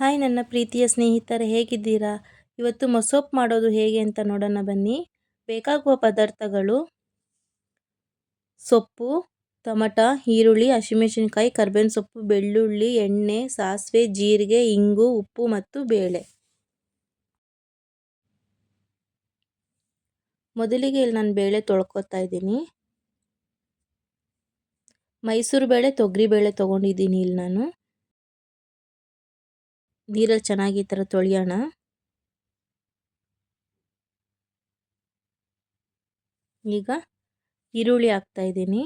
Hi ನನ್ನ ಪ್ರೀತಿಯ ಸ್ನೇಹಿತರೆ, ಹೇಗಿದ್ದೀರಾ? ಇವತ್ತು ಮಸೋಪ್ ಮಾಡೋದು ಹೇಗೆ ಅಂತ ನೋಡೋಣ ಬನ್ನಿ. ಬೇಕಾಗುವ ಪದಾರ್ಥಗಳು ಸೊಪ್ಪು, ಟೊಮಟ, ಈರುಳ್ಳಿ, ಹಸಿಮೆಣಸಿನ್ಕಾಯಿ, ಕರ್ಬೇವಿನ ಸೊಪ್ಪು, ಬೆಳ್ಳುಳ್ಳಿ, ಎಣ್ಣೆ, ಸಾಸಿವೆ, ಜೀರಿಗೆ, ಇಂಗು, ಉಪ್ಪು ಮತ್ತು ಬೇಳೆ. ಮೊದಲಿಗೆ ಇಲ್ಲಿ ನಾನು ಬೇಳೆ ತೊಳ್ಕೊತಾ ಇದ್ದೀನಿ. ಮೈಸೂರು ಬೇಳೆ, ತೊಗರಿ ಬೇಳೆ ತೊಗೊಂಡಿದ್ದೀನಿ ಇಲ್ಲಿ ನಾನು. ನೀರಲ್ಲಿ ಚೆನ್ನಾಗಿ ಈ ಥರ ತೊಳೆಯೋಣ. ಈಗ ಈರುಳ್ಳಿ ಹಾಕ್ತಾ ಇದ್ದೀನಿ.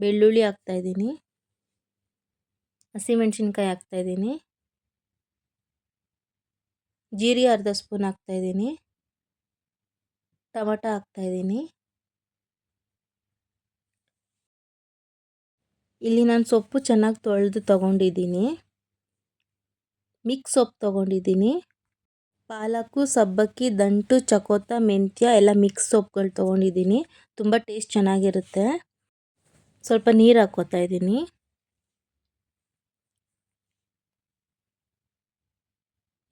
ಬೆಳ್ಳುಳ್ಳಿ ಹಾಕ್ತಾ ಇದ್ದೀನಿ. ಹಸಿಮೆಣ್ಸಿನ್ಕಾಯಿ ಹಾಕ್ತಾ ಇದ್ದೀನಿ. ಜೀರಿಗೆ ಅರ್ಧ ಸ್ಪೂನ್ ಹಾಕ್ತಾ ಇದ್ದೀನಿ. ಟಮಟ ಹಾಕ್ತಾ ಇದ್ದೀನಿ. ಇಲ್ಲಿ ನಾನು ಸೊಪ್ಪು ಚೆನ್ನಾಗಿ ತೊಳೆದು ತಗೊಂಡಿದ್ದೀನಿ. ಮಿಕ್ಸ್ ಸೊಪ್ಪು ತೊಗೊಂಡಿದ್ದೀನಿ. ಪಾಲಕು ಸಬ್ಬಕ್ಕಿ, ದಂಟು, ಚಕೋತ, ಮೆಂತ್ಯ ಎಲ್ಲ ಮಿಕ್ಸ್ ಸೊಪ್ಪುಗಳು ತೊಗೊಂಡಿದ್ದೀನಿ. ತುಂಬ ಟೇಸ್ಟ್ ಚೆನ್ನಾಗಿರುತ್ತೆ. ಸ್ವಲ್ಪ ನೀರು ಹಾಕ್ಕೋತಾ ಇದ್ದೀನಿ.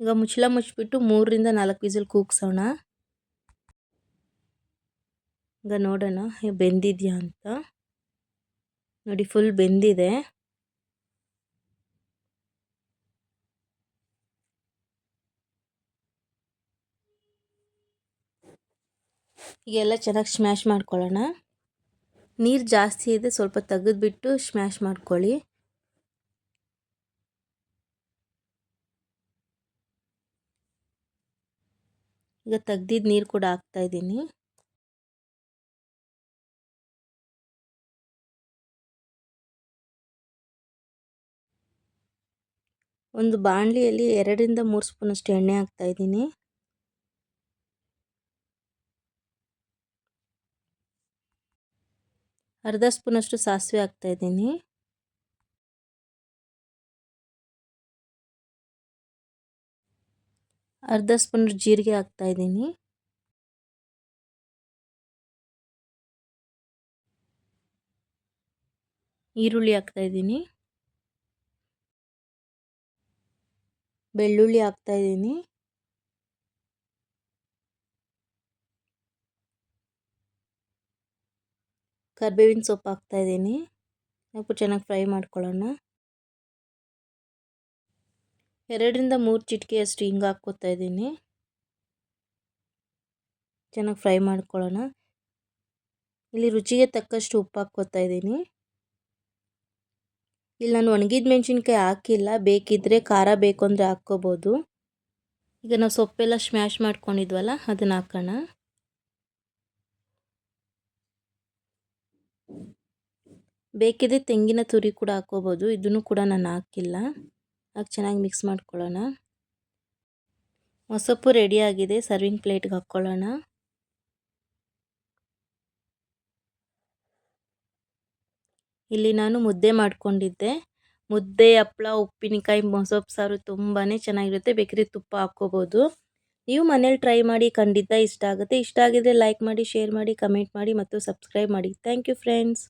ಈಗ ಮುಚ್ಚಳ ಮುಚ್ಚಿಬಿಟ್ಟು ಮೂರರಿಂದ ನಾಲ್ಕು ವಿಸಿಲ್ ಕೂಗ್ಸೋಣ. ಈಗ ನೋಡೋಣ, ಬೆಂದಿದೆಯಾ ಅಂತ. ನೋಡಿ ಫುಲ್ ಬೆಂದಿದೆ. ಈಗೆಲ್ಲ ಚೆನ್ನಾಗಿ ಸ್ಮ್ಯಾಶ್ ಮಾಡ್ಕೊಳ್ಳೋಣ. ನೀರು ಜಾಸ್ತಿ ಇದೆ, ಸ್ವಲ್ಪ ತೆಗೆದುಬಿಟ್ಟು ಸ್ಮ್ಯಾಶ್ ಮಾಡ್ಕೊಳ್ಳಿ. ಈಗ ತೆಗ್ದಿದ್ದು ನೀರು ಕೂಡ ಹಾಕ್ತಾಯಿದ್ದೀನಿ ಒಂದು ಬಾಣಲಿಯಲ್ಲಿ ಎರಡರಿಂದ ಮೂರು ಸ್ಪೂನಷ್ಟು ಎಣ್ಣೆ ಹಾಕ್ತಾಯಿದ್ದೀನಿ ಅರ್ಧ ಸ್ಪೂನಷ್ಟು ಸಾಸಿವೆ ಹಾಕ್ತಾಯಿದ್ದೀನಿ ಅರ್ಧ ಸ್ಪೂನ್ ಜೀರಿಗೆ ಹಾಕ್ತಾಯಿದ್ದೀನಿ ಈರುಳ್ಳಿ ಹಾಕ್ತಾಯಿದ್ದೀನಿ ಬೆಳ್ಳುಳ್ಳಿ ಹಾಕ್ತಾಯಿದ್ದೀನಿ ಕರ್ಬೇವಿನ ಸೊಪ್ಪು ಹಾಕ್ತಾಯಿದ್ದೀನಿ ಸ್ವಲ್ಪ ಚೆನ್ನಾಗಿ ಫ್ರೈ ಮಾಡ್ಕೊಳ್ಳೋಣ. ಎರಡರಿಂದ ಮೂರು ಚಿಟಿಕೆಯಷ್ಟು ಹಿಂಗೆ ಹಾಕ್ಕೋತಾ ಇದ್ದೀನಿ. ಚೆನ್ನಾಗಿ ಫ್ರೈ ಮಾಡ್ಕೊಳ್ಳೋಣ. ಇಲ್ಲಿ ರುಚಿಗೆ ತಕ್ಕಷ್ಟು ಉಪ್ಪು ಹಾಕ್ಕೋತಾ ಇದ್ದೀನಿ. ಇಲ್ಲಿ ನಾನು ಒಣಗಿದ ಮೆಣಸಿನ್ಕಾಯಿ ಹಾಕಿಲ್ಲ. ಬೇಕಿದ್ದರೆ ಖಾರ ಬೇಕು ಅಂದರೆ ಹಾಕ್ಕೋಬೋದು. ಈಗ ನಾವು ಸೊಪ್ಪೆಲ್ಲ ಸ್ಮ್ಯಾಶ್ ಮಾಡ್ಕೊಂಡಿದ್ವಲ್ಲ, ಅದನ್ನು ಹಾಕೋಣ. ಬೇಕಿದ್ರೆ ತೆಂಗಿನ ತುರಿ ಕೂಡ ಹಾಕ್ಕೋಬೋದು. ಇದನ್ನು ಕೂಡ ನಾನು ಹಾಕಿಲ್ಲ. ಹಾಕಿ ಚೆನ್ನಾಗಿ ಮಿಕ್ಸ್ ಮಾಡ್ಕೊಳ್ಳೋಣ. ಮೊಸಪ್ಪು ರೆಡಿಯಾಗಿದೆ ಸರ್ವಿಂಗ್ ಪ್ಲೇಟ್ಗೆ ಹಾಕ್ಕೊಳ್ಳೋಣ. ಇಲ್ಲಿ ನಾನು ಮುದ್ದೆ ಮಾಡ್ಕೊಂಡಿದ್ದೆ. ಮುದ್ದೆ ಹಪ್ಪಳ ಉಪ್ಪಿನಕಾಯಿ, ಮೊಸಪ್ಪು, ಸಾರು ತುಂಬಾ ಚೆನ್ನಾಗಿರುತ್ತೆ. ಬೇಕರಿ ತುಪ್ಪ ಹಾಕ್ಕೋಬೋದು. ನೀವು ಮನೇಲಿ ಟ್ರೈ ಮಾಡಿ ಖಂಡಿತ ಇಷ್ಟ ಆಗುತ್ತೆ. ಇಷ್ಟ ಆಗಿದ್ರೆ ಲೈಕ್ ಮಾಡಿ ಶೇರ್ ಮಾಡಿ ಕಮೆಂಟ್ ಮಾಡಿ ಮತ್ತು ಸಬ್ಸ್ಕ್ರೈಬ್ ಮಾಡಿ. Thank you friends